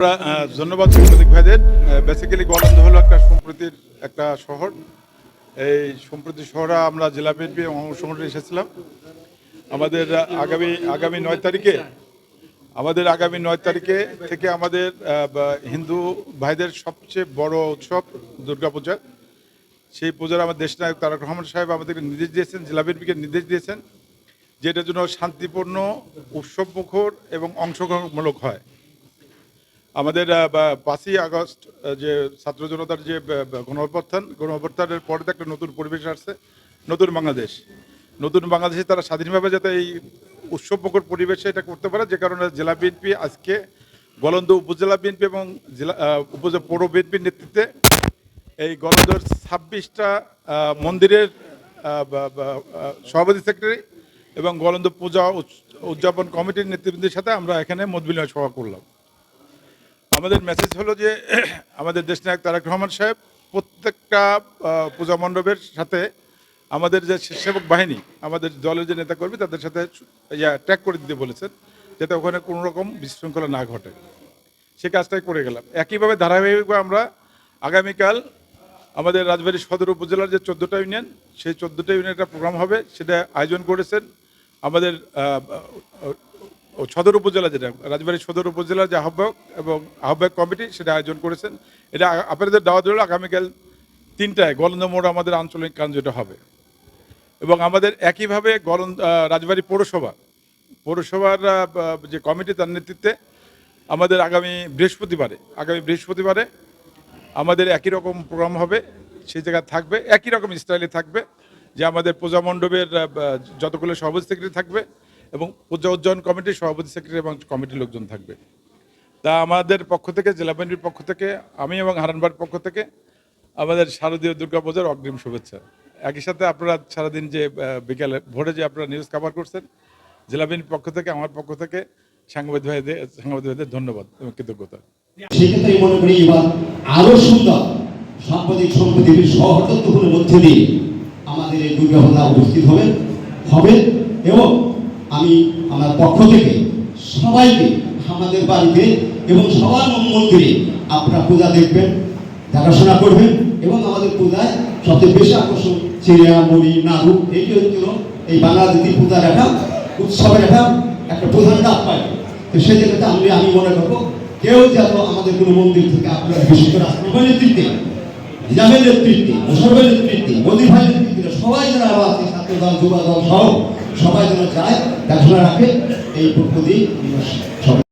ধন্যবাদ সাংবাদিক ভাইদের। বেসিক্যালি গলন্দ হলো একটা সম্প্রতির একটা শহর। এই সম্প্রতি শহরে আমরা জেলা বিএনপি অংশগ্রহণে এসেছিলাম। আমাদের আগামী আগামী নয় তারিখে, আমাদের আগামী নয় তারিখে থেকে আমাদের হিন্দু ভাইদের সবচেয়ে বড় উৎসব দুর্গাপূজা সেই পূজার আমার দেশনায়ক তারক রহমান সাহেব আমাদেরকে নির্দেশ দিয়েছেন, জেলা বিএনপিকে নির্দেশ দিয়েছেন যে এটার জন্য শান্তিপূর্ণ উৎসব মুখর এবং অংশগ্রহণমূলক হয়। আমাদের পাঁচই আগস্ট যে ছাত্র জনতার যে বা- বা গণ অভ্যুত্থান গণ পরে তো একটা নতুন পরিবেশ আসছে, নতুন বাংলাদেশ। নতুন বাংলাদেশে তারা স্বাধীনভাবে যাতে এই উৎসবমুখর পরিবেশে এটা করতে পারে, যে কারণে জেলা বিএনপি আজকে গলন্দ উপজেলা বিএনপি এবং জেলা উপজেলা পৌর বিএনপির নেতৃত্বে এই গলন্দর ছাব্বিশটা মন্দিরের সভাপতি সেক্রেটারি এবং গলন্দ পূজা উদযাপন কমিটির নেতৃবৃন্দের সাথে আমরা এখানে মত বিনিময় সভা করলাম। আমাদের মেসেজ হলো যে, আমাদের দেশনায়ক তারেক রহমান সাহেব প্রত্যেকটা পূজা মণ্ডপের সাথে আমাদের যে স্বেচ্ছাসেবক বাহিনী, আমাদের দলের যে নেতাকর্মী, তাদের সাথে ইয়া ট্যাগ করে দিতে বলেছেন, যাতে ওখানে কোনো রকম বিশৃঙ্খলা না ঘটে। সে কাজটাই করে গেলাম। একইভাবে ধারাবাহিকভাবে আমরা আগামীকাল আমাদের রাজবাড়ী সদর উপজেলার যে চোদ্দোটা ইউনিয়ন, সেই চোদ্দোটা ইউনিয়ন একটা প্রোগ্রাম হবে। সেটা আয়োজন করেছেন আমাদের ও সদর উপজেলা যেটা, রাজবাড়ী সদর উপজেলার যে আহ্বায়ক এবং আহ্বায়ক কমিটি সেটা আয়োজন করেছেন। এটা আপনাদের দাওয়াত হলো আগামীকাল তিনটায়, গলন্দ মোড় আমাদের আঞ্চলিক কান যেটা হবে। এবং আমাদের একইভাবে গলন্দ রাজবাড়ী পৌরসভা, পৌরসভার যে কমিটি তার নেতৃত্বে আমাদের আগামী বৃহস্পতিবারে আগামী বৃহস্পতিবারে আমাদের একই রকম প্রোগ্রাম হবে, সেই জায়গায় থাকবে, একই রকম স্টাইলে থাকবে, যে আমাদের পূজা মণ্ডপের যতগুলো সভাপতি থাকবে এবং পূজা উজ্জয়ন কমিটির সভাপতি সেক্রেটারি এবং কমিটির লোকজন থাকবে। তা আমাদের পক্ষ থেকে, জেলা বিএনপির পক্ষ থেকে, আমি এবং হারানবার পক্ষ থেকে আমাদের শারদীয় দুর্গাপূজার অগ্রিম শুভেচ্ছা। একই সাথে আপনারা সারাদিন যে বিকালে, ভোরে যে আপনারা নিউজ কভার করছেন, জেলা বিএনপির পক্ষ থেকে, আমার পক্ষ থেকে সাংবাদিক ভাইদের সাংবাদিক ভাইদের ধন্যবাদ এবং কৃতজ্ঞতা। সেক্ষেত্রে মনে করি এবার আরও সুন্দর সাম্প্রতিক সম্প্রীতির সহতত্বপূর্ণের মধ্যে দিয়ে আমাদের এই দুর্গাপূজা উপস্থিত হবেন হবে এবং আমি আমার পক্ষ থেকে সবাইকে, আমাদের বাড়িতে এবং সবার মন্দিরে আপনারা পূজা দেখবেন, দেখাশোনা করবেন এবং আমাদের পূজায় সবচেয়ে বেশি আকর্ষণ চিড়িয়া, মুড়ি, নাড়ু এইটি হচ্ছিল এই বাংলাদেশি পূজার একটা উৎসবের একটা একটা প্রধান ডাক পাই তো জায়গাতে আমি আমি মনে করব, কেউ যেন আমাদের কোনো মন্দির থেকে আপনারা বিশেষ করে আসবেন নেতৃত্বে নিজামের নেতৃত্বে মুসলমের নেতৃত্বে মোদী ভাইয়ের সবাই যেন আছে ছাত্র দল যুবা দল সবাই যেন চায় দেখাশোনা রাখে এই সবাই।